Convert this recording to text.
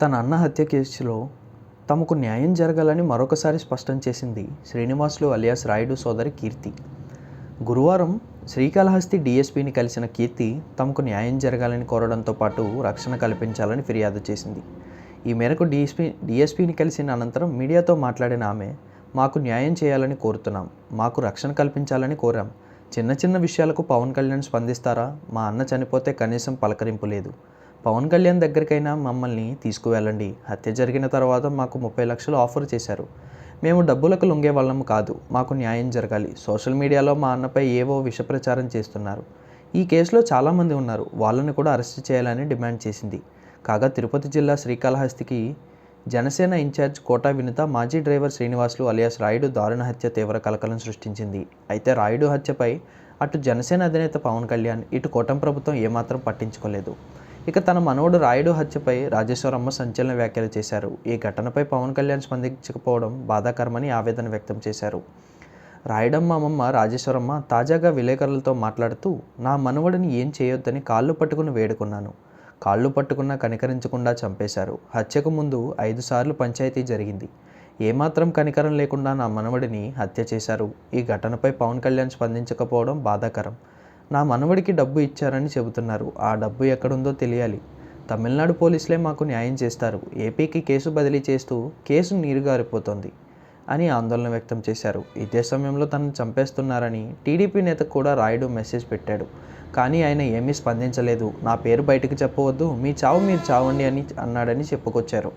తన అన్న హత్య కేసులో తమకు న్యాయం జరగాలని మరొకసారి స్పష్టం చేసింది శ్రీనివాసులు అలియాస్ రాయుడు సోదరి కీర్తి. గురువారం శ్రీకాళహస్తి డీఎస్పీని కలిసిన కీర్తి తమకు న్యాయం జరగాలని కోరడంతో పాటు రక్షణ కల్పించాలని ఫిర్యాదు చేసింది. ఈ మేరకు డీఎస్పీ డీఎస్పీని కలిసిన అనంతరం మీడియాతో మాట్లాడిన ఆమె మాకు న్యాయం చేయాలని కోరుతున్నాం. మాకు రక్షణ కల్పించాలని కోరాం. చిన్న చిన్న విషయాలకు పవన్ కళ్యాణ్ స్పందిస్తారా? మా అన్న చనిపోతే కనీసం పలకరింపు లేదు. పవన్ కళ్యాణ్ దగ్గరికైనా మమ్మల్ని తీసుకువెళ్ళండి. హత్య జరిగిన తర్వాత మాకు ముప్పై లక్షలు ఆఫర్ చేశారు. మేము డబ్బులకు లొంగే వాళ్ళం కాదు. మాకు న్యాయం జరగాలి. సోషల్ మీడియాలో మా అన్నపై ఏవో విష ప్రచారం చేస్తున్నారు. ఈ కేసులో చాలామంది ఉన్నారు. వాళ్ళని కూడా అరెస్ట్ చేయాలని డిమాండ్ చేసింది. కాగా తిరుపతి జిల్లా శ్రీకాళహస్తికి జనసేన ఇన్ఛార్జ్ కోటా వినుత మాజీ డ్రైవర్ శ్రీనివాసులు అలియాస్ రాయుడు దారుణ హత్య తీవ్ర కలకలం సృష్టించింది. అయితే రాయుడు హత్యపై అటు జనసేన అధినేత పవన్ కళ్యాణ్ ఇటు కోటం ప్రభుత్వం ఏమాత్రం పట్టించుకోలేదు. ఇక తన మనవడు రాయుడు హత్యపై రాజేశ్వరమ్మ సంచలన వ్యాఖ్యలు చేశారు. ఈ ఘటనపై పవన్ కళ్యాణ్ స్పందించకపోవడం బాధాకరమని ఆవేదన వ్యక్తం చేశారు. రాయడమ్మ అమ్మమ్మ రాజేశ్వరమ్మ తాజాగా విలేకరులతో మాట్లాడుతూ నా మనవడిని ఏం చేయొద్దని కాళ్ళు పట్టుకుని వేడుకున్నాను. కాళ్ళు పట్టుకున్న కనికరించకుండా చంపేశారు. హత్యకు ముందు ఐదు సార్లు పంచాయతీ జరిగింది. ఏమాత్రం కనికరం లేకుండా నా మనవడిని హత్య చేశారు. ఈ ఘటనపై పవన్ కళ్యాణ్ స్పందించకపోవడం బాధాకరం. నా మనవడికి డబ్బు ఇచ్చారని చెబుతున్నారు. ఆ డబ్బు ఎక్కడుందో తెలియాలి. తమిళనాడు పోలీసులే మాకు న్యాయం చేస్తారు. ఏపీకి కేసు బదిలీ చేస్తూ కేసు నీరుగారిపోతోంది అని ఆందోళన వ్యక్తం చేశారు. ఇదే సమయంలో తనను చంపేస్తున్నారని టీడీపీ నేతకు కూడా రాయుడు మెసేజ్ పెట్టాడు. కానీ ఆయన ఏమీ స్పందించలేదు. నా పేరు బయటకు చెప్పవద్దు. మీ చావు మీరు చావండి అని అన్నాడని చెప్పుకొచ్చారు.